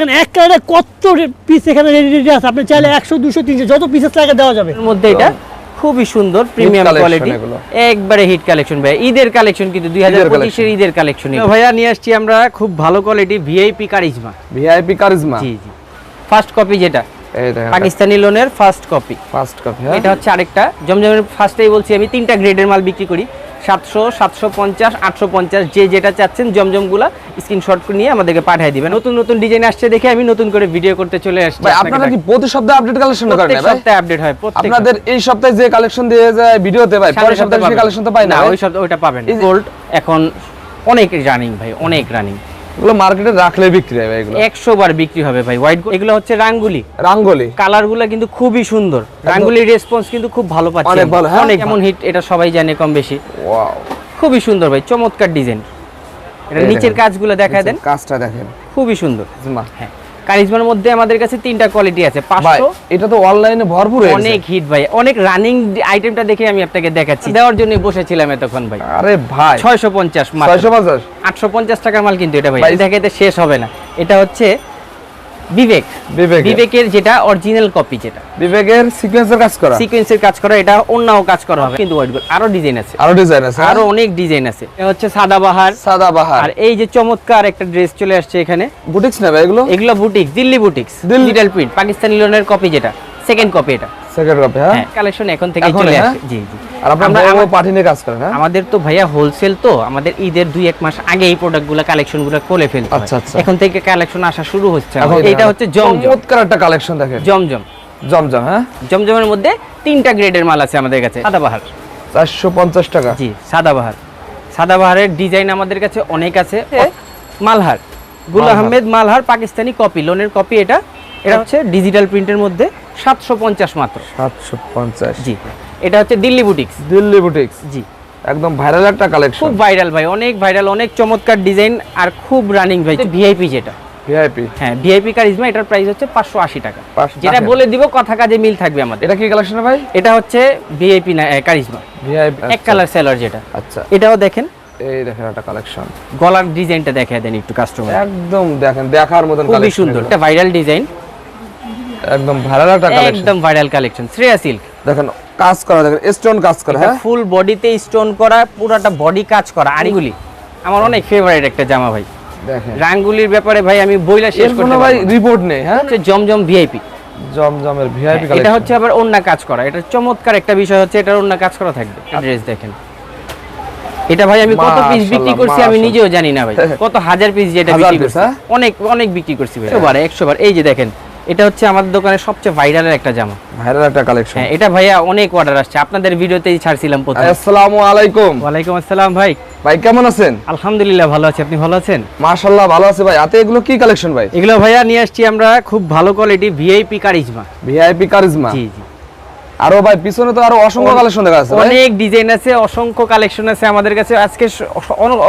দেখেন এক কালারে কত পিস এখানে রেডি আছে। আপনি চাইলে একশো দুশো তিনশো যত পিসেস লাগে দেওয়া যাবে। এর মধ্যে এটা খুবই সুন্দর প্রিমিয়াম কোয়ালিটি একবারে হিট কালেকশন ভাই। ঈদের কালেকশন কিন্তু দুই হাজার পঁচিশের ঈদের কালেকশন ভাইয়া নিয়ে আসছি আমরা খুব ভালো quality VIP Karishma VIP Karishma জি জি। ফার্স্ট কপি যেটা? পাকিস্তানি লোনের ফার্স্ট কপি ফার্স্ট কপি এটা হচ্ছে আরেকটা। জমজমের ফার্স্টেই বলছি আমি তিনটা গ্রেডের মাল বিক্রি করি। সাতশো সাতশো পঞ্চাশ আটশো পঞ্চাশ যে যেটা চাচ্ছেন জমজমগুলো স্ক্রিনশট নিয়ে আমাদেরকে পাঠিয়ে দিবেন। নতুন নতুন ডিজাইন আসছে দেখে আমি নতুন করে ভিডিও করতে চলে আসছি আপনারা কি প্রতি সপ্তাহে আপডেট কালেকশন করেন প্রত্যেক সপ্তাহে আপডেট হয় আপনাদের এই সপ্তাহে যে কালেকশন দিয়ে যায় ভিডিওতে ভাই পরের সপ্তাহে কালেকশন তো পাই না না ওই সপ্তাহে ওটা পাবেন গোল্ড এখন অনেক রানিং ভাই অনেক রানিং এগুলো মার্কেটে রাখলে বিক্রি হবে এগুলো। একশো বার বিক্রি হবে ভাই হোয়াইট এগুলো হচ্ছে রাঙ্গুলি। রাঙ্গুলি। কালারগুলা কিন্তু খুবই সুন্দর। রাঙ্গুলির রেসপন্স কিন্তু খুব ভালো পাচ্ছি অনেক ভালো, হ্যাঁ? অনেক এমন হিট এটা সবাই জানে কম বেশি। ওয়াও খুবই সুন্দর ভাই চমৎকার ডিজাইন এটা নিচের কাজ কাজগুলো দেখা দেন। কাজটা দেখেন। খুবই সুন্দর। হ্যাঁ। কারিজমার মধ্যে আমাদের কাছে তিনটা কোয়ালিটি আছে ভাই পাঁচশো এটা তো অনলাইনে ভরপুর অনেক হিট ভাই অনেক রানিং আইটেমটা দেখে আমি আপনাকে দেখাচ্ছি। দেওয়ার জন্য বসেছিলাম এতক্ষণ ভাই। আরে ভাই। ছয়শো পঞ্চাশ পঞ্চাশ? আটশো পঞ্চাশ টাকার মাল কিন্তু এটা ভাই দেখাইতে শেষ হবে না। এটা হচ্ছে বিবেক। বিবেক বিবেকের যেটা অরিজিনাল কপি যেটা। বিবেকের সিকোয়েন্সের কাজ করা। সিকোয়েন্সের কাজ করা এটা অন্যও কাজ করা হবে। কিন্তু হোয়াইট গোল্ড আরও ডিজাইন আছে। আরও ডিজাইন আছে আরও অনেক ডিজাইন আছে। এটা হচ্ছে সাদাবাহার সাদা বাহার। আর এই যে চমৎকার একটা ড্রেস চলে আসছে এখানে। বুটিক্স না ভাই এগুলো? এগুলো boutiques Delhi boutiques Delhi- digital print Pakistani লোনের কপি যেটা। সেকেন্ড কপি এটা। সেকেন্ড কপি হ্যাঁ? হ্যাঁ কালেকশন এখন থেকে চলে হ্যাঁ? আসে। জি জি। আর আপনার আমরা- বড় বড় পার্টি নিয়ে কাজ করেন হ্যাঁ? আমাদের তো ভাইয়া হোলসেল তো আমাদের ঈদের দুই এক মাস আগে এই প্রোডাক্টগুলো কালেকশনগুলো করে ফেলতে আচ্ছা, আচ্ছা। এখন থেকে কালেকশন আসা শুরু হচ্ছে এটা হচ্ছে জমজম। চমৎকার একটা কালেকশন দেখেন। জমজম। জমজম হ্যাঁ? জমজমের মধ্যে তিনটা গ্রেডের মাল আছে আমাদের কাছে সাদাবাহার চারশো পঞ্চাশ টাকা। জি সাদাবাহার সাদাবাহারের ডিজাইন আমাদের কাছে অনেক আছে। মালহার। গুল আহমেদ মালহার পাকিস্তানি কপি লোনের কপি এটা। এটা হচ্ছে ডিজিটাল প্রিন্টের মধ্যে সাতশো পঞ্চাশ মাত্র। সাতশো পঞ্চাশ। জি এটা হচ্ছে দিল্লি বুটিক্স দিল্লি বুটিক্স জি। একদম ভাইরাল একটা কালেকশন খুব ভাইরাল ভাই অনেক ভাইরাল অনেক চমৎকার ডিজাইন আর খুব রানিং ভাই ভিআইপি যেটা। ভিআইপি হ্যাঁ ভিআইপি কারিজমা এটার প্রাইস হচ্ছে পাঁচশো আশি টাকা। 580 যেটা বলে দিব কথা কাজে মিল থাকবে আমাদের। এটা কি কালেকশন ভাই? এটা হচ্ছে ভিআইপি না কারিজমা ভিআইপি এক কালার সেলার যেটা। আচ্ছা। এটাও দেখেন। এই দেখেন একটা কালেকশন গলার ডিজাইনটা দেখা দেন একটু কাস্টমার একদম দেখেন দেখার মতন খুবই সুন্দর। এটা ভাইরাল ডিজাইন একদম ভাইরাল একটা কালেকশন একদম ভাইরাল কালেকশন শ্রেয়া সিল্ক। দেখেন কাজ করা দেখেন স্টোন কাজ করা হ্যাঁ? ফুল বডিতে স্টোন করা পুরাটা বডি কাজ করা আরিগুলি। আমার অনেক ফেভারিট একটা জামা ভাই। দেখেন। রাঙ্গুলির ব্যাপারে ভাই আমি বইলা শেষ করতে ভাই রিপোর্ট নেই হ্যাঁ? হচ্ছে জমজম ভিআইপি জমজমের ভিআইপি এটা হচ্ছে আবার অন্য কাজ করা। এটা চমৎকার একটা বিষয় হচ্ছে এটার অন্য কাজ করা থাকবে। ড্রেস দেখেন। এটা ভাই আমি কত পিস বিক্রি করছি আমি নিজেও জানি না ভাই। কত হাজার পিস যেটা বিক্রি করছি। হ্যাঁ? অনেক অনেক বিক্রি করছি ভাই। একশো বার একশো বার এই যে দেখেন এটা হচ্ছে আমাদের দোকানের সবচেয়ে ভাইরালের একটা জামা। ভাইরাল একটা কালেকশন হ্যাঁ এটা ভাইয়া অনেক অর্ডার আসছে। আপনাদের ভিডিওতেই ছাড়ছিলাম প্রথম। আসসালামু আলাইকুম। ওয়ালাইকুম আসসালাম ভাই। ভাই কেমন আছেন? আলহামদুলিল্লাহ ভালো আছি। আপনি ভালো আছেন? মাশাআল্লাহ ভালো আছে ভাই। হাতে এগুলো কি কালেকশন ভাই? এগুলো ভাইয়া নিয়ে আসছি আমরা খুব ভালো quality VIP Karishma VIP Karishma জি জি। আরও ভাই পিছনে তো আরও অসংখ্য কালেকশন দেখা আছে অনেক ডিজাইন আছে অসংখ্য কালেকশন আছে আমাদের কাছে। আজকে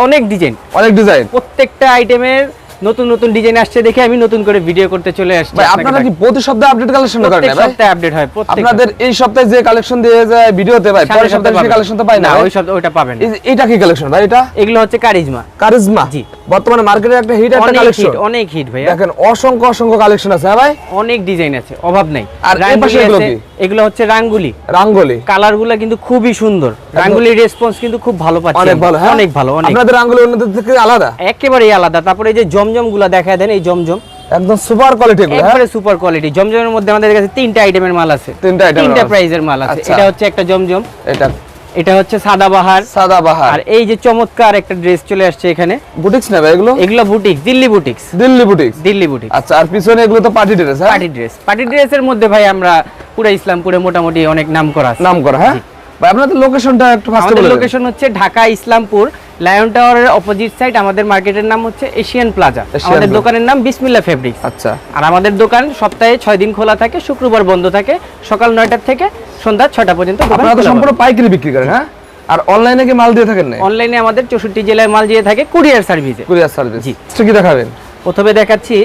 অনেক ডিজাইন অনেক ডিজাইন প্রত্যেকটা আইটেমের নতুন নতুন ডিজাইন আসছে দেখে আমি নতুন করে ভিডিও করতে চলে আসছি ভাই আপনারা কি প্রতি সপ্তাহে আপডেট কালেকশন করেন প্রত্যেক ভাই? সপ্তাহে আপডেট হয় আপনাদের এই সপ্তাহে যে কালেকশন দিয়ে যায় ভিডিওতে ভাই পরের সপ্তাহে সেই কালেকশন তো পাই না ওই সপ্তাহে ওইটা পাবেন এটা কি কালেকশন ভাই এটা? এগুলো হচ্ছে কারিজমা কারিজমা জি। বর্তমানে মার্কেটে একটা হিট একটা অনেক কালেকশন হিট অনেক হিট ভাইয়া। দেখেন অসংখ্য অসংখ্য কালেকশন আছে হ্যাঁ ভাই? অনেক ডিজাইন আছে অভাব নাই। আর এই পাশে এগুলো কি? এগুলো হচ্ছে রাঙ্গুলি। রাঙ্গলি। কালারগুলা কিন্তু খুবই সুন্দর। রাঙ্গুলির রেসপন্স কিন্তু খুব ভালো পাচ্ছি অনেক ভালো হ্যাঁ? অনেক ভালো অনেক। আপনাদের রাঙ্গলি অন্যদের থেকে আলাদা? একেবারেই আলাদা। তারপরে এই যে জমজম গুলা দেখা দেন এই জমজম। একদম সুপার কোয়ালিটি এগুলো হ্যাঁ? একবারে সুপার কোয়ালিটি জমজমের মধ্যে আমাদের কাছে তিনটা আইটেমের মাল আছে। তিনটা এর তিনটা প্রাইজের মাল আছে। আচ্ছা। এটা হচ্ছে একটা জমজম। এটা। এটা হচ্ছে সাদাবাহার সাদা বাহার। আর এই যে চমৎকার একটা ড্রেস চলে আসছে এখানে। বুটিক্স না ভাই এগুলো? এগুলো boutiques Delhi boutiques. Delhi boutiques? Delhi boutiques. আচ্ছা আর পিছনে এগুলো তো পার্টি ড্রেস হ্যাঁ? পার্টি ড্রেস পার্টি ড্রেসের মধ্যে ভাই আমরা পুরো ইসলামপুরে মোটামুটি অনেক নাম করা আছে। নাম করা হ্যাঁ আপনাদের লোকেশনটা একটু আমাদের লোকেশন হচ্ছে ঢাকা ইসলামপুর লায়ন টাওয়ারের অপোজিট সাইড আমাদের মার্কেটের নাম হচ্ছে এশিয়ান প্লাজা আমাদের দোকানের নাম বিসমিল্লা ফেব্রিক্স আচ্ছা। আর আমাদের দোকান সপ্তাহে ছয় দিন খোলা থাকে শুক্রবার বন্ধ থাকে সকাল নয়টার থেকে সন্ধ্যা ছটা পর্যন্ত আপনারা সম্পূর্ণ পাইকারি বিক্রি করেন হ্যাঁ? আর অনলাইনে কি মাল দিয়ে থাকেন না অনলাইনে আমাদের চৌষট্টি জেলায় মাল দিয়ে থাকে কুরিয়ার সার্ভিসে। Courier service. জি। কি দেখাবেন? প্রথমে দেখাচ্ছি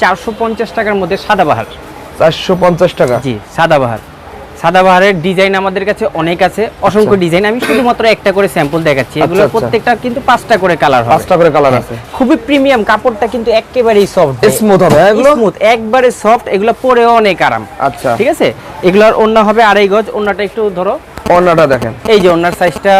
চারশো পঞ্চাশ টাকার মধ্যে সাদাবাহার চারশো পঞ্চাশ টাকা। জি সাদাবাহার সাদাবাহারের ডিজাইন আমাদের কাছে অনেক আছে। অসংখ্য ডিজাইন। আমি শুধুমাত্র একটা করে স্যাম্পল দেখাচ্ছি। এগুলো আচ্ছা। প্রত্যেকটা কিন্তু পাঁচটা করে কালার হবে। পাঁচটা করে কালার আছে। খুবই প্রিমিয়াম কাপড়টা কিন্তু একেবারেই সফট স্মুথ হবে হ্যাঁ এগুলো? স্মুথ একবারে সফট এগুলো পরেও অনেক আরাম। আচ্ছা। ঠিক আছে? এগুলোর ওন্না হবে আড়াই গজ ওন্নাটা একটু ধরো অন্যটা দেখেন। এই যে অন্যার সাইজটা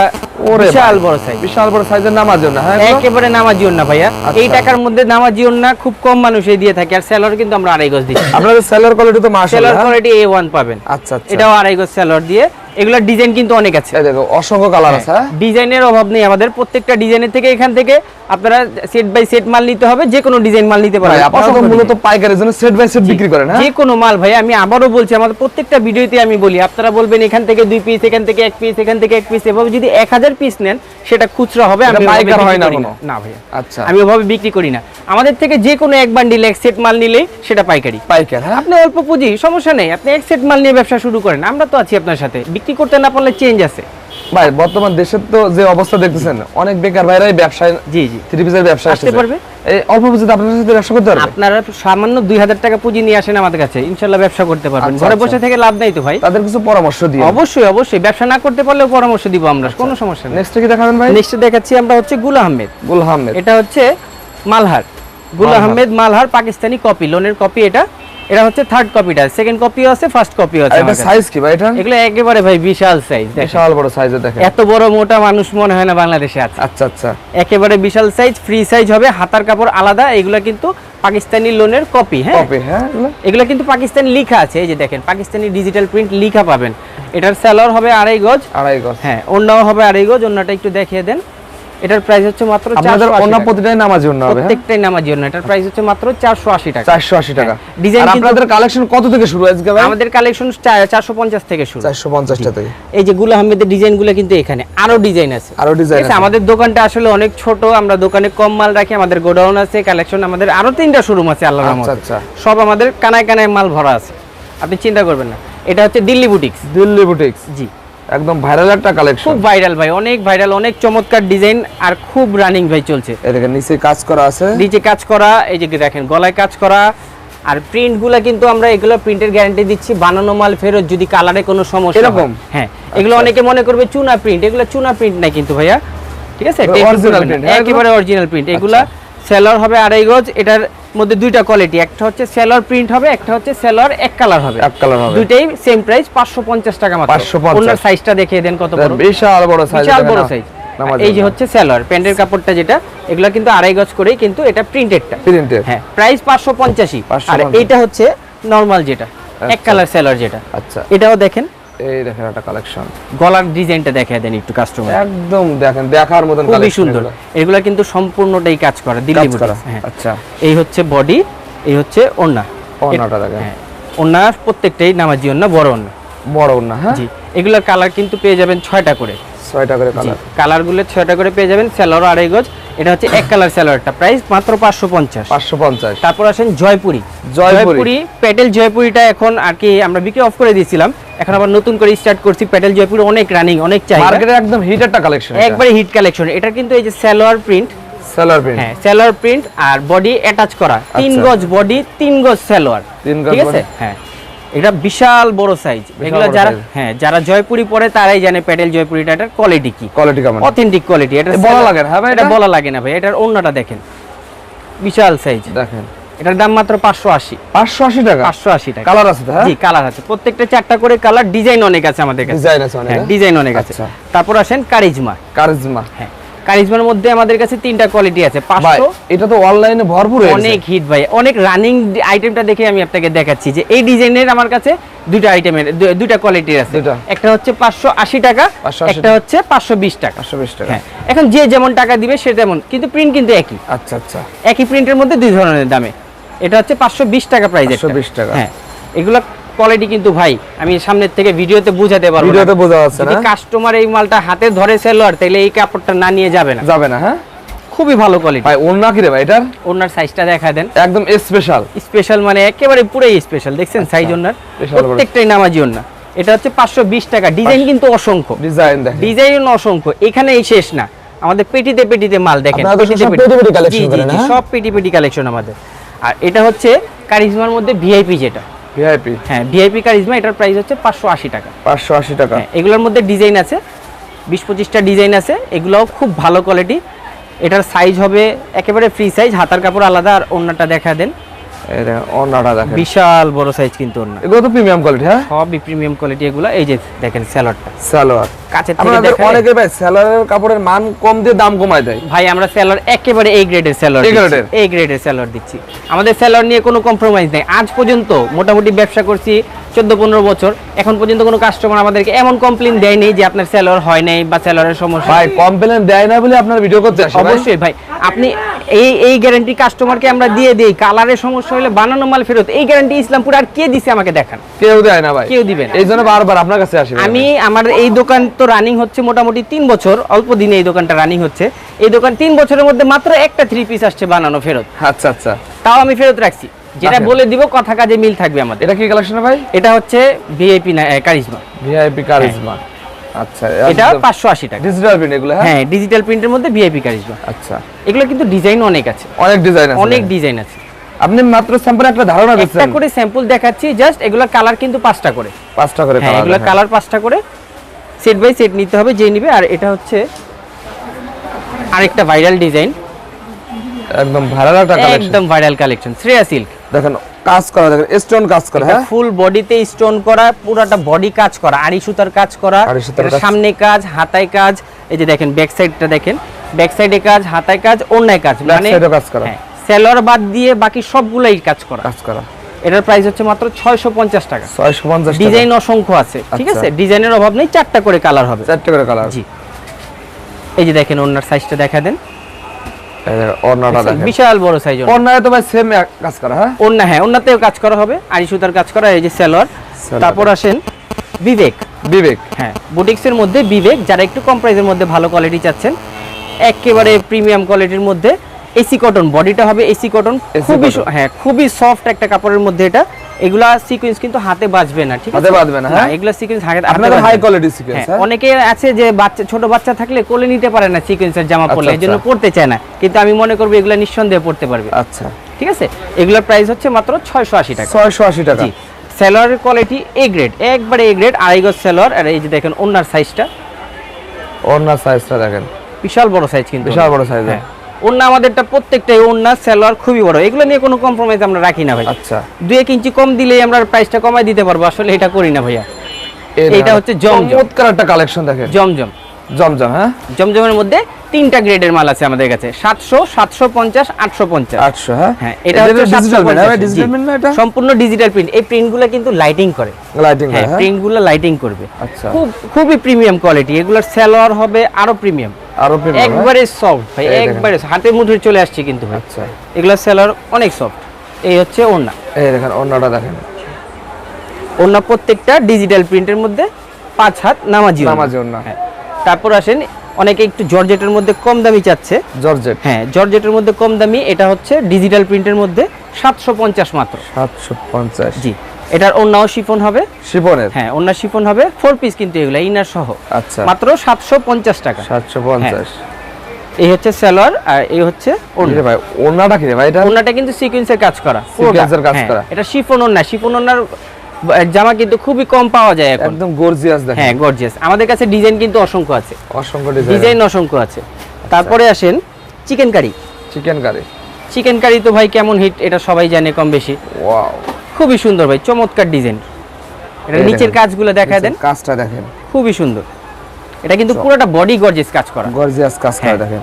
বিশাল বড় সাইজ বিশাল বড় সাইজের নামাজ হ্যাঁ একেবারে নামাজি ভাইয়া। আচ্ছা। এই টাকার মধ্যে নামাজি খুব কম মানুষই দিয়ে থাকে আর সেলর কিন্তু আমরা আড়াই গজ দিচ্ছি। আপনাদের সেলার কোয়ালিটি তো মাশাআল্লাহ। সেলর? কোয়ালিটি এ ওয়ান পাবেন। আচ্ছা আচ্ছা। এটাও আড়াই গজ সেলর দিয়ে এগুলোর ডিজাইন কিন্তু অনেক আছে। দেখো অসংখ্য কালার আছে হ্যাঁ? ডিজাইনের অভাব নেই আমাদের। প্রত্যেকটা ডিজাইনের থেকে এখান থেকে আপনারা সেট বাই সেট মাল নিতে হবে যে কোনো ডিজাইন মাল নিতে ভাই পারবেন আপনারা মূলত পাইকারের জন্য সেট বাই সেট বিক্রি করেন হ্যাঁ? যে কোনো মাল ভাই আমি আবারও বলছি আমাদের প্রত্যেকটা ভিডিওতে আমি বলি আপনারা বলবেন এখান থেকে দুই পিস এখান থেকে এক পিস এখান থেকে এক পিস এভাবে যদি এক হাজার পিস নেন সেটা খুচরা হবে আমি পাইকার হয় না কোনো? না ভাইয়া আচ্ছা। আমি ওভাবে বিক্রি করি না। আমাদের থেকে যে কোনো এক বান্ডিল এক সেট মাল নিলেই সেটা পাইকারি। পাইকার হ্যাঁ? আপনি অল্প পুঁজি সমস্যা নেই আপনি এক সেট মাল নিয়ে ব্যবসা শুরু করেন আমরা তো আছি আপনার সাথে। বিক্রি করতে না পারলে চেঞ্জ আছে। ভাই বর্তমান দেশের তো যে অবস্থা দেখতেছেন অনেক বেকার ভাইরাই ব্যবসায় জি জি। থ্রি পিসের ব্যবসা আসতে পারবে? এই অল্প পুঁজিতে আপনার সাথে ব্যবসা করতে পারবে? আপনারা সামান্য দুই হাজার টাকা পুঁজি নিয়ে আসেন আমাদের কাছে ইনশাল্লাহ ব্যবসা করতে পারবেন। আচ্ছা, ঘরে আচ্ছা। বসে থেকে লাভ নাই তো ভাই। তাদের কিছু পরামর্শ দিয়ে অবশ্যই অবশ্যই। ব্যবসা না করতে পারলেও পরামর্শ দিব আমরা কোনো সমস্যা নেই। নেক্সট কি দেখাবেন ভাই? নেক্সট দেখাচ্ছি আমরা হচ্ছে গুল আহমেদ। গুল আহমেদ। এটা হচ্ছে মালহার। গুল আহমেদ মালহার পাকিস্তানি কপি লোনের কপি এটা। এটা হচ্ছে থার্ড কপিটা সেকেন্ড কপিও আছে ফার্স্ট কপিও আছে এটা সাইজ কি ভাই এটা? এগুলো একেবারে ভাই বিশাল সাইজ বিশাল বড় সাইজের দেখেন। এত বড় মোটা মানুষ মনে হয় না বাংলাদেশে আছে। আচ্ছা আচ্ছা। একেবারে বিশাল সাইজ ফ্রি সাইজ হবে হাতার কাপড় আলাদা এগুলো কিন্তু পাকিস্তানি লোনের কপি হ্যাঁ? কপি হ্যাঁ এগুলো? কিন্তু পাকিস্তানি লিখা আছে এই যে দেখেন পাকিস্তানি ডিজিটাল প্রিন্ট লিখা পাবেন। এটার স্যালার হবে আড়াই গজ। আড়াই গজ। হ্যাঁ অন্যও হবে আড়াই গজ অন্যটা একটু দেখিয়ে দেন। এটার প্রাইস হচ্ছে মাত্র 480 অন্য প্রতিটাই নামাজ হবে হ্যাঁ? প্রত্যেকটাই এটার প্রাইস হচ্ছে মাত্র চারশো আশি টাকা। চারশো আশি টাকা। হ্যাঁ, design আর কিন্তু- আপনাদের কালেকশন কত থেকে শুরু আজকে ভাই? আমাদের কালেকশন চারশো পঞ্চাশ থেকে শুরু। চারশো পঞ্চাশটা থেকে। এই যে গুল আহমেদের ডিজাইনগুলো কিন্তু এখানে। আরও ডিজাইন আছে। আরও ডিজাইন আছে, আমাদের দোকানটা আসলে অনেক ছোট আমরা দোকানে কম মাল রাখি আমাদের গোডাউন আছে কালেকশন আমাদের আরও তিনটা শোরুম আছে আল্লাহর আচ্ছা রহমতে। আচ্ছা। সব আমাদের কানায় কানায় মাল ভরা আছে। আপনি চিন্তা করবেন না। এটা হচ্ছে দিল্লি বুটিক্স দিল্লি বুটিক্স জি। একদম ভাইরাল একটা কালেকশন খুব ভাইরাল ভাই অনেক ভাইরাল অনেক চমৎকার ডিজাইন আর খুব রানিং ভাই চলছে। এদিকে নিচে কাজ করা আছে। নিচে কাজ করা এই যে দেখেন গলায় কাজ করা। আর প্রিন্টগুলা কিন্তু আমরা এগুলো প্রিন্টের গ্যারান্টি দিচ্ছি বানানো মাল ফেরত যদি কালারে কোনো সমস্যা এরকম? হ্যাঁ এগুলো অনেকে মনে করবে চুনা প্রিন্ট এগুলো চুনা প্রিন্ট না কিন্তু ভাইয়া। ঠিক আছে? Print, হ্যাঁ, একেবারে অরিজিনাল প্রিন্ট এগুলা সেলর হবে আড়াই গজ এটার মধ্যে দুইটা কোয়ালিটি একটা হচ্ছে সেলর প্রিন্ট হবে একটা হচ্ছে সেলর এক কালার হবে। এক কালার হবে। দুইটাই সেম প্রাইস 550 টাকা মাত্র। 550 ওনার সাইজটা দেখিয়ে দেন কত বড়। বিশাল বড় সাইজ বিশাল বড় সাইজ এই যে হচ্ছে সেলর প্যান্টের কাপড়টা যেটা এগুলো কিন্তু আড়াই গজ করেই কিন্তু এটা প্রিন্টেডটা প্রিন্টের হ্যাঁ প্রাইস পাঁচশো পঞ্চাশি 550 আর এইটা হচ্ছে নরমাল যেটা এক আচ্ছা। কালার সেলার যেটা। আচ্ছা। এটাও দেখেন এই দেখেন একটা কালেকশন গলার ডিজাইনটা দেখায় দেন একটু কাস্টমার একদম দেখেন দেখার মতন খুবই সুন্দর। এগুলো। কিন্তু সম্পূর্ণটাই কাজ করা দিল্লি বুটিক্স হ্যাঁ। আচ্ছা। এই হচ্ছে বডি এই হচ্ছে ওন্না ওড়নাটা দেখেন। হ্যাঁ। ওন্নার প্রত্যেকটাই নামাজি ওন্না বড় ওন্না বড় না হ্যাঁ? জি। এগুলোর কালার কিন্তু পেয়ে যাবেন ছয়টা করে। ছয়টা করে কালার কালারগুলো ছয়টা করে পেয়ে যাবেন স্যালোর আড়াই গজ। এটা হচ্ছে এক কালার স্যালোয়ারটা প্রাইস মাত্র পাঁচশো পঞ্চাশ। পাঁচশো পঞ্চাশ। তারপর আসেন জয়পুরি। জয়পুরি। প্যাটেল জয়পুরিটা এখন আর কি আমরা বিক্রি অফ করে দিয়েছিলাম। এখন আবার নতুন করে স্টার্ট করছি প্যাটেল জয়পুরি অনেক রানিং অনেক চাহিদা। মার্কেটে একদম হিট একটা কালেকশন একবারে হিট কালেকশন এটা কিন্তু এই যে সালোয়ার প্রিন্ট সেলার প্রিন্ট হ্যাঁ সালোয়ার প্রিন্ট আর বডি অ্যাটাচ করা। তিন আচ্ছা। গজ বডি তিন গজ সালোয়ার তিন গজ ঠিক আছে? হ্যাঁ। এটা বিশাল বড় সাইজ এগুলো যারা হ্যাঁ যারা জয়পুরি পরে তারাই জানে প্যাটেল জয়পুরিটার কোয়ালিটি কি। কোয়ালিটি কেমন? অথেন্টিক কোয়ালিটি এটা বলা লাগে না, হ্যাঁ ভাই এটা এটা? বলা লাগে না ভাই। এটার অন্যটা দেখেন। বিশাল সাইজ দেখেন। এটার দাম মাত্র পাঁচশো আশি। পাঁচশো আশি টাকা? পাঁচশো আশি টাকা। কালার আছে হ্যাঁ? জি কালার আছে। প্রত্যেকটা চারটা করে কালার ডিজাইন অনেক আছে আমাদের কাছে। ডিজাইন আছে অনেক হ্যাঁ হ্যাঁ? ডিজাইন অনেক আছে। আচ্ছা। তারপর আসেন কারিজমা। কারিজমা। হ্যাঁ কারিজমার মধ্যে আমাদের কাছে তিনটা কোয়ালিটি আছে। ভাই পাঁচশো এটা তো অনলাইনে ভরপুর অনেক হিট ভাই। অনেক রানিং আইটেমটা দেখে আমি আপনাকে দেখাচ্ছি যে এই ডিজাইনের আমার কাছে দুইটা আইটেমের দুইটা কোয়ালিটির আছে। একটা হচ্ছে পাঁচশো আশি টাকা 580 একটা হচ্ছে পাঁচশো বিশ টাকা। পাঁচশো বিশ টাকা। এখন যে যেমন টাকা দিবে সে তেমন কিন্তু প্রিন্ট কিন্তু একই। আচ্ছা আচ্ছা। একই প্রিন্টের মধ্যে দুই ধরনের দামে। এটা হচ্ছে পাঁচশো বিশ টাকা প্রাইস 520 টাকা। হ্যাঁ এগুলো কোয়ালিটি কিন্তু ভাই আমি সামনের থেকে ভিডিওতে বুঝাতে পারব ভিডিওতে বোঝা যাচ্ছে না। কাস্টমার এই মালটা হাতে ধরে সেলোয়ার তাহলে এই কাপড়টা না নিয়ে যাবে না। যাবে না হ্যাঁ? খুবই ভালো কোয়ালিটি ভাই ওন্না কি রে ভাই এটার? ওনার সাইজটা দেখা দেন। একদম স্পেশাল স্পেশাল মানে একেবারে পুরোই স্পেশাল দেখছেন সাইজ ওনার বিশাল প্রত্যেকটাই নামাজি ওনা এটা হচ্ছে পাঁচশো বিশ টাকা। ডিজাইন কিন্তু অসংখ্য। ডিজাইন দেখেন। ডিজাইন অসংখ্য। এখানেই শেষ না। আমাদের পেটিতে পেটিতে মাল দেখেন। হ্যাঁ? সব পেটি পেটি কালেকশন আমাদের। আর এটা হচ্ছে কারিজমার মধ্যে ভিআইপি যেটা। ভিআইপি হ্যাঁ ভিআইপি কারিজমা এটার প্রাইস হচ্ছে পাঁচশো আশি টাকা। পাঁচশো আশি টাকা। হ্যাঁ এগুলোর মধ্যে ডিজাইন আছে বিশ পঁচিশটা ডিজাইন আছে এগুলোও খুব ভালো কোয়ালিটি এটার সাইজ হবে একেবারে ফ্রি সাইজ হাতার কাপড় আলাদা আর অন্যটা দেখা দেন। অন্যটা দেখেন। বিশাল বড় সাইজ কিন্তু অন্য। এগুলো তো প্রিমিয়াম কোয়ালিটি হ্যাঁ? সবই প্রিমিয়াম কোয়ালিটি এগুলো। এই যে দেখেন স্যালাডটা সালোয়ার কাছের থেকে আপনাদের অনেকে ভাই স্যালোয়ারের কাপড়ের মান কম দিয়ে দাম কমায় দেয়। ভাই আমরা একেবারে এই গ্রেডের এই গ্রেডের দিচ্ছি। আমাদের সেলার নিয়ে কোনো কম্প্রোমাইজ নাই। আজ পর্যন্ত মোটামুটি ব্যবসা করছি চোদ্দ পনেরো বছর। এখন পর্যন্ত কোনো কাস্টমার আমাদেরকে এমন কমপ্লেন দেয়নি যে আপনার সেলার হয় নাই বা সেলারের সমস্যা ভাই কমপ্লেন দেয় না বলে আপনার ভিডিও করতে আসে অবশ্যই ভাই। আপনি এই এই গ্যারান্টি কাস্টমারকে আমরা দিয়ে দিই। কালারের সমস্যা হলে বানানো মাল ফেরত। এই গ্যারান্টি ইসলামপুর আর কে দিছে আমাকে দেখান? কেউ দেয় না ভাই। কেউ দিবেন এই জন্য বারবার আপনার কাছে আসি আমি আমার এই দোকান তো রানিং হচ্ছে মোটামুটি তিন বছর। অল্প দিনে এই দোকানটা রানিং হচ্ছে। এই দোকান তিন বছরের মধ্যে মাত্র একটা থ্রি পিস আসছে বানানো ফেরত। আচ্ছা আচ্ছা। তাও আমি ফেরত রাখছি। যেটা বলে দিব কথা কাজে মিল থাকবে আমাদের। এটা কি কালেকশন ভাই? এটা হচ্ছে ভিআইপি না কারিজমা ভিআইপি কারিজমা আচ্ছা এটা পাঁচশো আশি টাকা। ডিজিটাল প্রিন্ট এগুলো হ্যাঁ? হ্যাঁ ডিজিটাল প্রিন্টের মধ্যে ভিআইপি কারিজমা আচ্ছা। এগুলো কিন্তু ডিজাইন অনেক আছে। অনেক ডিজাইন আছে অনেক ডিজাইন আছে। আপনি মাত্র স্যাম্পল একটা ধারণা একটা করে স্যাম্পল দেখাচ্ছি জাস্ট এগুলো কালার কিন্তু পাঁচটা করে। পাঁচটা করে হ্যাঁ colour এগুলো কালার পাঁচটা করে। সেট বাই সেট নিতে হবে যে নিবে। আর এটা হচ্ছে আরেকটা ভাইরাল ডিজাইন একদম ভালো একটা কালেকশন একদম ভাইরাল কালেকশন শ্রেয়া সিল্ক দেখেন কাজ করা দেখেন স্টোন কাজ করা হ্যাঁ? ফুল বডিতে স্টোন করা পুরোটা বডি কাজ করা আড়ি সুতার কাজ করা। সামনে কাজ হাতায় কাজ এই যে দেখেন ব্যাক সাইডটা দেখেন ব্যাক সাইডে কাজ হাতায় কাজ অন্যায় কাজ এও কাজ করা। সেলর বাদ দিয়ে বাকি সবগুলাই কাজ করা। কাজ করা। এটার প্রাইস হচ্ছে মাত্র ছয়শো পঞ্চাশ টাকা। ছয়শো পঞ্চাশ ডিজাইন অসংখ্য আছে ঠিক আচ্ছা। আছে? ডিজাইনের অভাব নেই চারটা করে কালার হবে। চারটে করে কালার জি। এই যে দেখেন ওনার সাইজটা দেখা দেন। অন্যটা দেখেন। বিশাল বড় সাইজ অন্যায় তো ভাই সেম কাজ করা হ্যাঁ? হ্যাঁ কাজ করা হবে। আড়ি সুতার কাজ করা এই যে সেলর। তারপর আসেন বিবেক। বিবেক। হ্যাঁ বুটিক্সের মধ্যে বিবেক যারা একটু কম প্রাইসের মধ্যে ভালো কোয়ালিটি চাচ্ছেন একেবারে প্রিমিয়াম কোয়ালিটির মধ্যে এসি কটন বডিটা হবে এসি কটন খুবই হ্যাঁ খুবই সফট একটা কাপড়ের মধ্যে এটা। এগুলা সিকোয়েন্স কিন্তু হাতে বাজবে না ঠিক আছে? হাতে বাজবে না, হ্যাঁ? এগুলা সিকোয়েন্স হাতে আপনাদের হাই কোয়ালিটি সিকোয়েন্স হ্যাঁ অনেকে আছে যে বাচ্চা ছোট বাচ্চা থাকলে কোলে নিতে পারে না সিকোয়েন্সের জামা পরলে আচ্ছা, এই জন্য আচ্ছা। পড়তে চায় না। কিন্তু আমি মনে করব এগুলা নিঃসন্দেহে পড়তে পারবে। আচ্ছা। ঠিক আছে? এগুলোর প্রাইস হচ্ছে মাত্র ছয়শো আশি টাকা। ছয়শো আশি টাকা। জি। সেলরের কোয়ালিটি এ গ্রেড একবারে এ গ্রেড আড়াই গজ সেলর আর এই যে দেখেন ওনার সাইজটা ওনার সাইজটা দেখেন। বিশাল বড় সাইজ কিন্তু বিশাল বড় সাইজ হ্যাঁ। ওন্না আমাদেরটা প্রত্যেকটাই ওন্না সেলর খুবই বড়। এগুলো নিয়ে কোনো কম্প্রোমাইজ আমরা রাখি না ভাই আচ্ছা। দুই এক ইঞ্চি কম দিলেই আমরা প্রাইসটা কমাই দিতে পারব। আসলে এটা করি না ভাইয়া। এটা হচ্ছে জমজম। চমৎকার একটা কালেকশন দেখেন। জমজম। জমজম হ্যাঁ? জমজমের মধ্যে তিনটা গ্রেডের মাল আছে আমাদের কাছে। সাতশো সাতশো পঞ্চাশ আটশো পঞ্চাশ। আটশো হ্যাঁ? হ্যাঁ এটা হচ্ছে ডিজিটাল 750 হ্যাঁ ডিজিটাল না এটা? সম্পূর্ণ ডিজিটাল প্রিন্ট এই প্রিন্টগুলো কিন্তু লাইটিং করে। লাইটিং হ্যাঁ হ্যাঁ? প্রিন্টগুলো লাইটিং করবে। আচ্ছা। খুব খুবই প্রিমিয়াম কোয়ালিটি এগুলোর সেলোয়ার হবে আরও প্রিমিয়াম আরও প্রিন্ট একবারে সফট ভাই একবারে হাতের মুঠে চলে আসছে কিন্তু ভাই। আচ্ছা। এগুলোর সেলোয়ার অনেক সফট এই হচ্ছে ওড়না। এই দেখেন অন্যটা দেখেন। ওড়না প্রত্যেকটা ডিজিটাল প্রিন্টের মধ্যে পাঁচ হাত নামাজি। নামাজি ওড়না। হ্যাঁ। তারপর আসেন অনেকে একটু জর্জেটের মধ্যে কম দামি চাচ্ছে। জর্জেট? হ্যাঁ জর্জেটের মধ্যে কম দামি এটা হচ্ছে ডিজিটাল প্রিন্টের মধ্যে সাতশো পঞ্চাশ মাত্র। সাতশো পঞ্চাশ। জি এটার ওড়নাও শিফন হবে। শিপনের হ্যাঁ ওড়না শিফন হবে ফোর পিস কিন্তু এগুলো ইনার সহ। আচ্ছা। মাত্র সাতশো পঞ্চাশ টাকা। সাতশো পঞ্চাশ। এই হচ্ছে সেলোয়ার আর এই হচ্ছে ওড়না। রে ভাই ওড়নাটা কি রে ভাই এটা? ওড়নাটা কিন্তু সিকোয়েন্সের কাজ করা। এর কাজ হ্যাঁ, করা। এটা শিফন ওড়না শিফন ওড়নার জামা কিন্তু খুবই কম পাওয়া যায় এখন। একদম গর্জিয়াস দেখেন। হ্যাঁ গর্জিয়াস আমাদের কাছে ডিজাইন কিন্তু অসংখ্য আছে। অসংখ্য ডিজাইন। ডিজাইন অসংখ্য আছে। তারপরে আসেন chicken curry. Chicken curry. Chicken curry তো ভাই কেমন হিট এটা সবাই জানে কম বেশি। ওয়াও। খুবই সুন্দর ভাই চমৎকার ডিজাইন। এটা নিচের কাজগুলো দেখা দেন। কাজটা দেখেন। খুবই সুন্দর। এটা কিন্তু পুরোটা বডি গর্জিয়াস কাজ করা। গর্জিয়াস কাজ করা। দেখেন।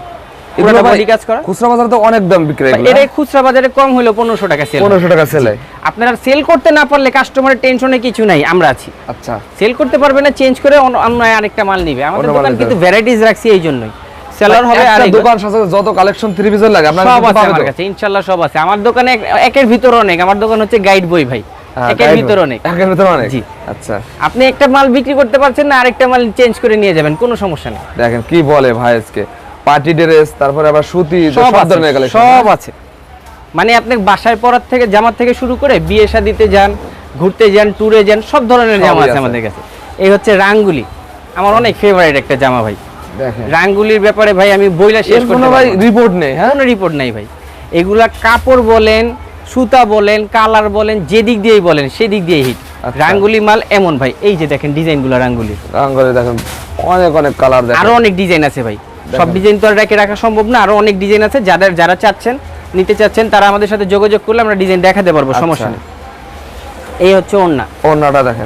পুরোটা বডি কাজ করা? খুচরা বাজারে তো অনেক দাম বিক্রি হয় এটা খুচরা বাজারে কম হলো পনেরোশো টাকা সেল পনেরোশো টাকা সেলে আপনারা সেল করতে না পারলে কাস্টমারের টেনশনে কিছু নাই আমরা আছি। আচ্ছা। সেল করতে পারবে না চেঞ্জ করে অন্য অন্য আরেকটা মাল নিবে। আমাদের দোকান কিন্তু ভ্যারাইটিস রাখছি এই জন্যই। সেলার হবে আর দোকান সাথে যত কালেকশন থ্রি পিসের লাগে আপনার সব আছে আমার কাছে ইনশাল্লাহ সব আছে। আমার দোকানে একের ভিতর অনেক আমার দোকান হচ্ছে গাইড বই ভাই। হ্যাঁ, একের ভিতর অনেক। একের ভিতর অনেক? জি। আচ্ছা। আপনি একটা মাল বিক্রি করতে পারছেন না আরেকটা মাল চেঞ্জ করে নিয়ে যাবেন কোনো সমস্যা নেই। দেখেন কি বলে ভাই আজকে। পার্টি ড্রেস তারপরে আবার সুতি সব ধরনের কালেকশন সব আছে। মানে আপনি বাসায় পরার থেকে জামার থেকে শুরু করে বিয়ে শাদিতে যান ঘুরতে যান ট্যুরে যান সব ধরনের জামা আছে। আমাদের কাছে। এই হচ্ছে রাঙ্গুলি। আমার অনেক ফেভারিট একটা জামা ভাই। দেখেন। রাঙ্গুলির ব্যাপারে ভাই আমি বইলা শেষ করতে ভাই রিপোর্ট নেই হ্যাঁ? কোনো রিপোর্ট নাই ভাই। এগুলা কাপড় বলেন সুতা বলেন কালার বলেন যে দিক দিয়েই বলেন সেদিক দিয়ে হিট আচ্ছা। রাঙ্গুলি মাল এমন ভাই। এই যে দেখেন ডিজাইনগুলো রাঙ্গুলি। রাঙ্গলে দেখেন অনেক অনেক কালার দেখেন। আরও অনেক ডিজাইন আছে ভাই। সব ডিজাইন তো আর রেখে রাখা সম্ভব না আরও অনেক ডিজাইন আছে যাদের যারা চাচ্ছেন নিতে চাচ্ছেন তারা আমাদের সাথে যোগাযোগ করলে আমরা ডিজাইন দেখাতে পারব আচ্ছা। সমস্যা নেই। এই হচ্ছে ওন্না ওন্নাটা দেখেন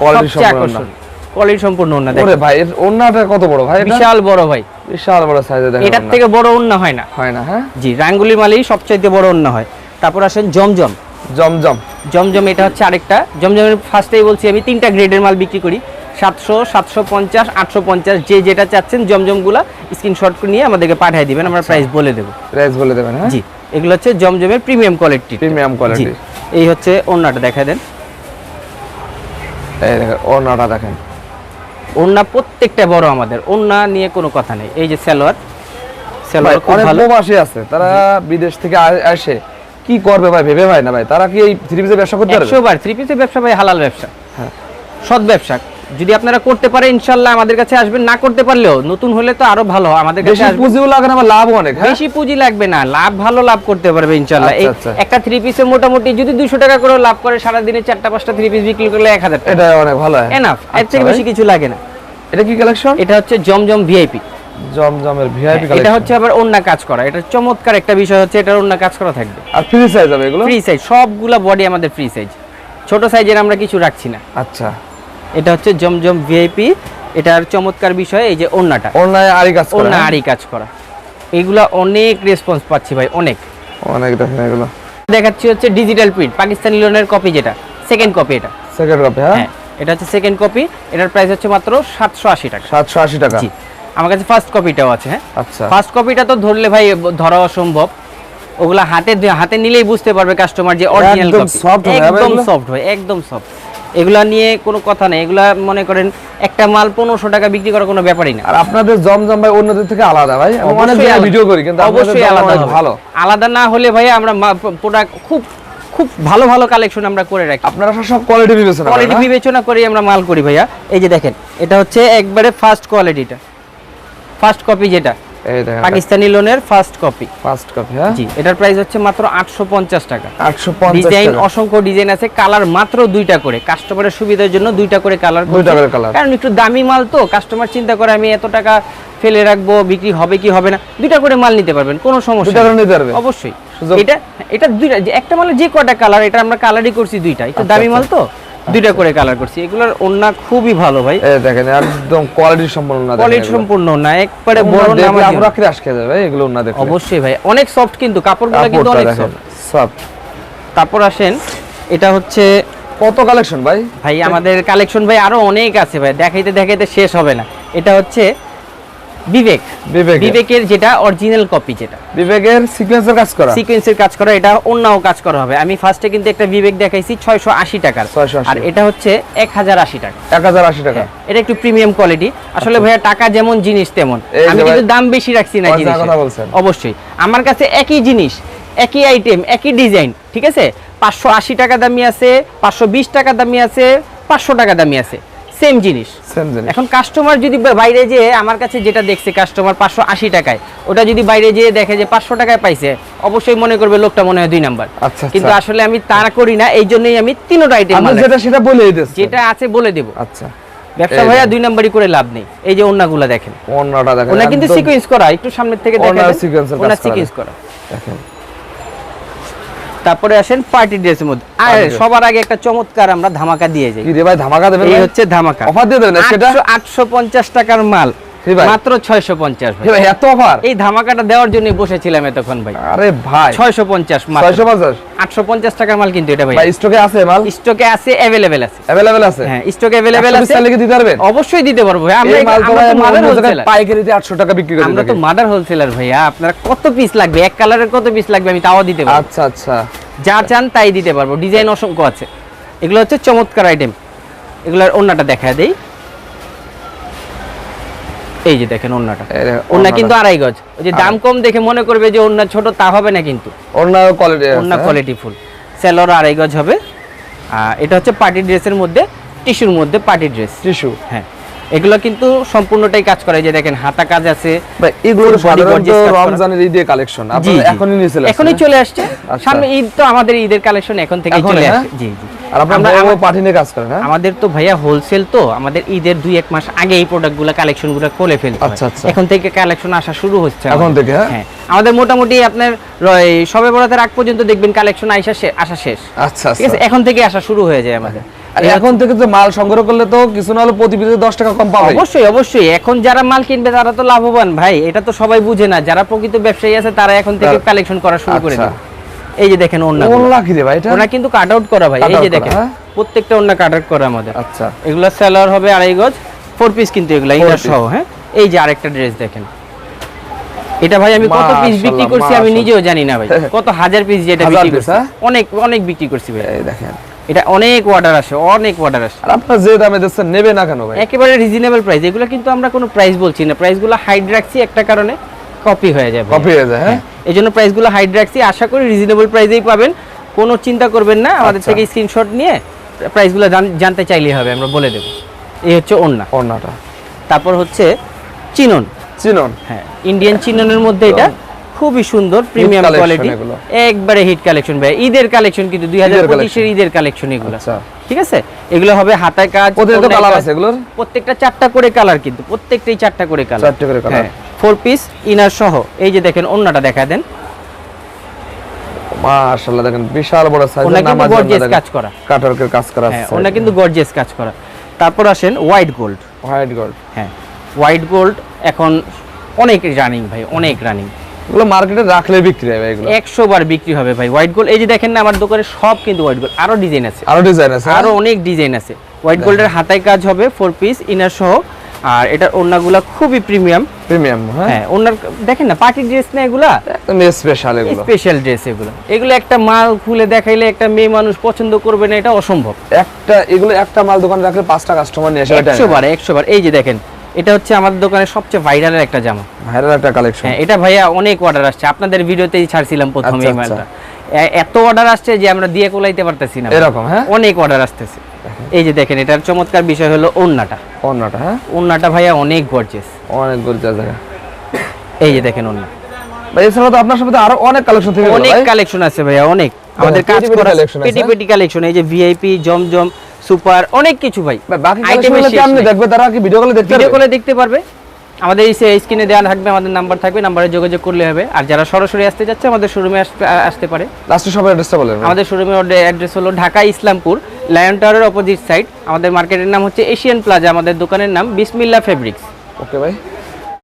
কোয়ালিটি সবচেয়ে সম্পূর্ণ আকর্ষণ কোয়ালিটি সম্পূর্ণ ওন্না ওরে ভাই এর ওন্নাটা কত বড় ভাই বিশাল বড় ভাই। বিশাল বড় সাইজে দেখেন এটার থেকে বড় ওন্না হয় না। হয় না হ্যাঁ? জি রাঙ্গুলির মালই সবচাইতে বড় ওন্না হয়। তারপর আসেন জমজম। জমজম। জমজম এটা হচ্ছে আরেকটা। জমজমের ফার্স্টেই বলছি আমি তিনটা গ্রেডের মাল বিক্রি করি। সাতশো সাতশো পঞ্চাশ আটশো পঞ্চাশ যে যেটা চাচ্ছেন জমজমগুলা স্ক্রিনশট নিয়ে আমাদেরকে পাঠিয়ে দিবেন আমরা প্রাইস বলে দেবো। প্রাইস বলে দেবেন হ্যাঁ? জি এগুলো হচ্ছে জমজমের প্রিমিয়াম কোয়ালিটি প্রিমিয়াম কোয়ালিটি এই হচ্ছে ওড়নাটা দেখা দেন। এই দেখেন ওন্নাটা দেখেন। ওড়না প্রত্যেকটা বড় আমাদের ওড়না নিয়ে কোনো কথা নেই। এই যে সালোয়ার ভাই সালোয়ার খুব ভালো। প্রবাসী আছে তারা বিদেশ থেকে আসে কি করবে ভাই ভেবে ভাই না ভাই তারা কি এই থ্রি পিসের ব্যবসা করতে পারবে? একশো বার থ্রি পিসের ব্যবসা ভাই হালাল ব্যবসা। হ্যাঁ। সৎ ব্যবসা যদি আপনারা করতে পারে ইনশাল্লাহ আমাদের কাছে আসবেন। না করতে পারলেও নতুন হলে তো আরও ভালো আমাদের কাছে বেশি পুঁজিও লাগে না আবার লাভ অনেক হ্যাঁ? বেশি পুঁজি লাগবে না লাভ ভালো লাভ করতে পারবে ইনশাল্লাহ। আচ্ছা, আচ্ছা। একটা থ্রি পিসের মোটামুটি যদি দুশো টাকা করে লাভ করে সারা দিনে চারটা পাঁচটা থ্রি পিস বিক্রি করলে এক হাজার টাকা। এটা অনেক ভালো হয়। এনাফ এর আচ্ছা থেকে বেশি কিছু লাগে না। এটা কি কালেকশন এটা হচ্ছে জমজম ভিআইপি জমজমের ভিআইপি কালেকশন এটা হচ্ছে আবার অন্য কাজ করা। এটা চমৎকার একটা বিষয় হচ্ছে এটার অন্য কাজ করা থাকবে। আর ফ্রি সাইজ হবে এগুলো? ফ্রি সাইজ সবগুলা বডি আমাদের ফ্রি সাইজ ছোট সাইজের আমরা কিছু রাখছি না। আচ্ছা। এটা হচ্ছে জমজম ভিআইপি এটার চমৎকার বিষয় এই যে ওন্নাটা অনলাইনে আরই কাজ করে ওন্না হ্যাঁ? আরই কাজ করা। এগুলা অনেক রেসপন্স পাচ্ছি ভাই অনেক। অনেক দেখেন এগুলো। দেখাচ্ছি হচ্ছে ডিজিটাল প্রিন্ট পাকিস্তানি লোনের কপি যেটা সেকেন্ড কপি এটা। সেকেন্ড কপি হ্যাঁ? হ্যাঁ এটা হচ্ছে সেকেন্ড কপি এটার প্রাইস হচ্ছে মাত্র সাতশো আশি টাকা। সাতশো আশি টাকা। জি আমার কাছে ফার্স্ট কপিটাও আছে হ্যাঁ? আচ্ছা। ফার্স্ট কপিটা তো ধরলে ভাই ধরা অসম্ভব। ওগুলা হাতে হাতে নিলেই বুঝতে পারবে কাস্টমার যে অরিজিনাল কপি একদম সফট হয় একদম সফট এগুলা নিয়ে কোনো কথা নেই। এগুলা মনে করেন একটা মাল পনেরোশো টাকা বিক্রি করার কোনো ব্যাপারই না। আর আপনাদের জমজম ভাই অন্যদের থেকে আলাদা ভাই। অনেক। ভিডিও করি কিন্তু অবশ্যই আলাদা ভালো। আলাদা না হলে ভাই আমরা প্রোডাক্ট খুব খুব ভালো ভালো কালেকশন আমরা করে রাখি। আপনারা সব কোয়ালিটি বিবেচনা কোয়ালিটি বিবেচনা করে আমরা মাল করি ভাইয়া। এই যে দেখেন এটা হচ্ছে একবারে ফার্স্ট কোয়ালিটিটা ফার্স্ট কপি যেটা। এই দেখেন। পাকিস্তানি লোনের ফার্স্ট কপি ফার্স্ট কপি হ্যাঁ? জি এটার প্রাইস হচ্ছে মাত্র আটশো পঞ্চাশ টাকা। আটশো পঞ্চাশ ডিজাইন অসংখ্য ডিজাইন আছে কালার মাত্র দুইটা করে। কাস্টমারের সুবিধার জন্য দুইটা করে কালার দুইটা করে colour। কারণ একটু দামি মাল তো কাস্টমার চিন্তা করে আমি এত টাকা ফেলে রাখব বিক্রি হবে কি হবে না। দুইটা করে মাল নিতে পারবেন কোনো সমস্যা দুইটা নিতে পারবে? অবশ্যই। এটা এটা দুইটা একটা মালের যে কয়টা কালার এটা আমরা কালারই করছি দুইটা একটু আচ্ছা, দামি আচ্ছা। মাল তো? দুইটা করে কালার করছি। এগুলোর ওন্না খুবই ভালো ভাই। এই দেখেন একদম কোয়ালিটি সম্পন্ন না কোয়ালিটি সম্পূর্ণ না একবারে বড় বড় না আমরা আমরা ক্রাশ খেয়ে যাবে এগুলো ওন্না দেখেন অবশ্যই ভাই অনেক সফট কিন্তু কাপড়গুলো কিন্তু অনেক সফট তারপর আসেন এটা হচ্ছে কত কালেকশন ভাই? ভাই আমাদের কালেকশন ভাই আরও অনেক আছে ভাই দেখাইতে দেখাইতে শেষ হবে না। এটা হচ্ছে বিবেক। বিবেকের। যেটা অরিজিনাল কপি যেটা। বিবেকের সিকোয়েন্সের কাজ করা। সিকোয়েন্সের কাজ করা এটা অন্যও কাজ করা হবে। আমি ফার্স্টে কিন্তু একটা বিবেক দেখাইছি ছয়শো আশি টাকার। আর এটা হচ্ছে এক হাজার আশি টাকা। এক হাজার আশি টাকা। হ্যাঁ, এটা একটু প্রিমিয়াম কোয়ালিটি আসলে ভাইয়া টাকা যেমন জিনিস তেমন। আচ্ছা। আমি কিন্তু দাম বেশি রাখছি না বলছেন। অবশ্যই। আমার কাছে একই জিনিস একই আইটেম একই ডিজাইন ঠিক আছে? পাঁচশো আশি টাকা দামি আছে পাঁচশো বিশ টাকা দামি আছে পাঁচশো টাকা দামি আছে। সেম জিনিস। সেম জিনিস। এখন কাস্টমার যদি বাইরে যেয়ে আমার কাছে যেটা দেখছে কাস্টমার পাঁচশো আশি টাকায় ওটা যদি বাইরে যেয়ে দেখে যে পাঁচশো টাকায় পাইছে অবশ্যই মনে করবে লোকটা মনে হয় দুই নাম্বার। আচ্ছা, কিন্তু আচ্ছা। আসলে আমি তা করি না এই জন্যই আমি তিনোটা আইটেম যেটা সেটা বলে যেটা আছে বলে দেবো। আচ্ছা। ব্যবসা ভাইয়া দুই নাম্বারই করে লাভ নেই। এই যে অন্যগুলা দেখেন। অন্যটা দেখেন ওনা কিন্তু সিকোয়েন্স করা একটু সামনের থেকে দেখেন ওনা। সিকোয়েন্স করা। দেখেন। তারপরে আসেন পার্টি ড্রেসের মধ্যে। আর সবার আগে একটা চমৎকার আমরা ধামাকা দিয়ে যাই। কি রে ভাই ধামাকা দেবেন এই হচ্ছে ধামাকা। অফার দিয়ে দেবেন? আটশো পঞ্চাশ টাকার মাল? মাত্র ছয়শো পঞ্চাশ ভাই। এত অফার এই ধামাকাটা দেওয়ার জন্য বসেছিলাম এতক্ষণ ভাই। আরে ভাই। টাকার মাল কিন্তু এটা ভাই। ভাই স্টকে আছে মাল? স্টকে আছে অ্যাভেলেবেল আছে। অ্যাভেলেবেল আছে? হ্যাঁ স্টকে অ্যাভেলেবেল আছে। পিস কি দিতে পারবেন? অবশ্যই দিতে পারব ভাই। আমরা এই মাল তো আমরা ভাই তো আমি মাদার হোলসেলার পাইকারিতে 800 টাকা বিক্রি করে আমরা তো মাদার হোলসেলার ভাইয়া আপনারা কত পিস লাগবে? এক কালারের কত পিস লাগবে? আমি তাও দিতে পারব। আচ্ছা আচ্ছা। যা চান তাই দিতে পারব। ডিজাইন অসংখ্য আছে। এগুলো হচ্ছে চমৎকার আইটেম এগুলোর অন্যটা দেখা দেই। এই যে দেখেন ওন্নাটা ওন্না কিন্তু আড়াই গজ। ওই যে দাম কম দেখে মনে করবে যে ওন্না ছোট তা হবে না কিন্তু। অন্য কোয়ালিটি ওন্না কোয়ালিটি ফুল সেলর আড়াই গজ হবে। আর এটা হচ্ছে পার্টি ড্রেসের মধ্যে টিস্যুর মধ্যে পার্টি ড্রেস। টিস্যু। হ্যাঁ। এগুলো কিন্তু সম্পূর্ণটাই কাজ করে যে দেখেন হাতা কাজ আছে এগুলো সাধারণত gorgeous কাজ করা। রমজানের ঈদের কালেকশন আপনারা এখনই চলে এখনই চলে আসছে আচ্ছা। সামনে ঈদ তো আমাদের ঈদের কালেকশন এখন থেকে চলে হ্যাঁ? আসছে জি জি হ্যাঁ? আর আপনারা বড় বড় আমা- পার্টি নিয়ে কাজ করেন হ্যাঁ আমাদের তো ভাইয়া হোলসেল তো আমাদের ঈদের দুই এক মাস আগে এই প্রোডাক্টগুলো কালেকশনগুলো করে ফেলতে হয়। আচ্ছা, আচ্ছা। এখন থেকে কালেকশন আসা শুরু হচ্ছে এখন আমাদের। থেকে, হ্যাঁ? হ্যাঁ আমাদের মোটামুটি আপনার সবে বরাতের আগ পর্যন্ত দেখবেন কালেকশন আইসা আসা শেষ আচ্ছা ঠিক আছে এখন থেকে আসা শুরু হয়ে যায় আমাদের আর এখন থেকে তো মাল সংগ্রহ করলে তো কিছু না হলে প্রতি পিসে দশ টাকা কম পাবে। অবশ্যই অবশ্যই। এখন যারা মাল কিনবে তারা তো লাভবান। ভাই এটা তো সবাই বুঝে না। যারা প্রকৃত ব্যবসায়ী আছে তারা এখন থেকে কালেকশন করা শুরু করে আচ্ছা। দেবে। এই যে দেখেন ওন্না ওল্লা কি রে ভাই এটা? ওনা কিন্তু কাট আউট করা ভাই। এই যে দেখেন হ্যাঁ? প্রত্যেকটা ওন্না কাট আউট করা আমাদের। আচ্ছা। এগুলো সেলার হবে আড়াই গজ। ফোর পিস কিন্তু এগুলা ইনার সহ হ্যাঁ? এই যে আরেকটা ড্রেস দেখেন। এটা ভাই আমি কত পিস বিক্রি করছি আমি নিজেও জানি না ভাই। কত হাজার পিস যেটা বিক্রি করছি। হ্যাঁ? অনেক অনেক বিক্রি করছি ভাই। এই দেখেন। এটা অনেক অর্ডার আসে অনেক অর্ডার আসে। আর আপনার যে দামে দিচ্ছেন নেবে না কেন ভাই? একেবারে রিজনেবল প্রাইস এগুলো কিন্তু আমরা কোনো প্রাইস বলছি না। প্রাইসগুলো হাইড রাখছি একটা কারণে কপি হয়ে যাবে। কপি হয়ে যায় হ্যাঁ? এই জন্য প্রাইসগুলো হাইড রাখছি। আশা করি রিজনেবল প্রাইসেই পাবেন। কোনো চিন্তা করবেন না আমাদের আচ্ছা। থেকে স্ক্রিনশট নিয়ে প্রাইসগুলো জানতে চাইলেই হবে আমরা বলে দেবো। এই হচ্ছে ওন্না ওড়নাটা। তারপর হচ্ছে চিনন। চিনন। হ্যাঁ ইন্ডিয়ান চিননের মধ্যে এটা। খুবই সুন্দর প্রিমিয়াম কোয়ালিটি একবারে হিট কালেকশন ভাই। ঈদের কালেকশন কিন্তু দুই হাজার ঈদের কালেকশন এগুলো। আচ্ছা। ঠিক আছে? এগুলো হবে হাতায় কাজ ওদের তো কালার আছে এগুলোর? প্রত্যেকটা চারটা করে কালার কিন্তু প্রত্যেকটাই চারটা করে কালার চারটে করে কালার ফোর পিস ইনার সহ। এই যে দেখেন অন্যটা দেখা দেন। মাশাআল্লাহ দেখেন বিশাল বড় ওনা সাইজের নামাজ গর্জিয়াস কাজ করা। কাটারকের কাজ করা হ্যাঁ আছে ওনা কিন্তু গর্জিয়াস কাজ করা। তারপর আসেন হোয়াইট গোল্ড হোয়াইট গোল্ড হ্যাঁ হোয়াইট গোল্ড এখন অনেক রানিং ভাই অনেক রানিং এগুলো মার্কেটে রাখলে বিক্রি হবে এগুলো। একশো বার বিক্রি হবে ভাই। হোয়াইট গোল্ড এই যে দেখেন না আমার দোকানে সব কিন্তু হোয়াইট গোল্ড আরও ডিজাইন আছে। আরও ডিজাইন আছে আরও অনেক ডিজাইন আছে। হোয়াইট গোল্ডের হাতায় কাজ হবে ফোর পিস ইনার সহ। আর এটার ওড়নাগুলা খুবই প্রিমিয়াম প্রিমিয়াম হ্যাঁ? হ্যাঁ ওনার দেখেন না পার্টি ড্রেস না এগুলা? একদম স্পেশাল এগুলো। স্পেশাল ড্রেস এগুলো। এগুলো একটা মাল খুলে দেখাইলে একটা মেয়ে মানুষ পছন্দ করবে না এটা অসম্ভব। একটা এগুলো একটা মাল দোকানে রাখলে পাঁচটা কাস্টমার নিয়ে আসে একশো বার একশো বার। এই যে দেখেন এটা হচ্ছে আমাদের দোকানের সবচেয়ে ভাইরালের একটা জামা। ভাইরাল একটা কালেকশন হ্যাঁ এটা ভাইয়া অনেক অর্ডার আসছে। আপনাদের ভিডিওতেই ছাড়ছিলাম প্রথমে আচ্ছা, এই আচ্ছা। মালটা। এত অর্ডার আসছে যে আমরা দিয়ে কোলাইতে পারতেছি না। এরকম, হ্যাঁ? অনেক অর্ডার আসতেছে। এই যে দেখেন এটার চমৎকার বিষয় হলো ওন্নাটা। অন্যটা হ্যাঁ? ওন্নাটা ভাইয়া অনেক গর্জেস অনেক গরিব জায়গা। এই যে দেখেন ওন্না। ভাই এছাড়া তো আপনার সাথে আরও অনেক কালেকশন থেকে অনেক কালেকশন আছে ভাইয়া অনেক। আমাদের কাজ করা আছে, পেটি? পেটি কালেকশন এই যে ভিআইপি জমজম সুপার অনেক কিছু ভাই। বাকি নেই। দেখবে তারা কি ভিডিও কলে দেখতে ভিডিও কলে দেখতে পারবে। আমাদের এই স্ক্রিনে দেওয়া থাকবে আমাদের নাম্বার থাকবে নাম্বারে যোগাযোগ করলে হবে। আর যারা সরাসরি আসতে যাচ্ছে আমাদের শোরুমে আসতে পারে। লাস্টে সবাই অ্যাড্রেসটা বলেন আমাদের শোরুমের অ্যাড্রেস হলো ঢাকা ইসলামপুর লায়ন টাওয়ারের অপোজিট সাইড আমাদের মার্কেটের নাম হচ্ছে এশিয়ান প্লাজা আমাদের দোকানের নাম বিসমিল্লা ফেব্রিক্স ওকে ভাই।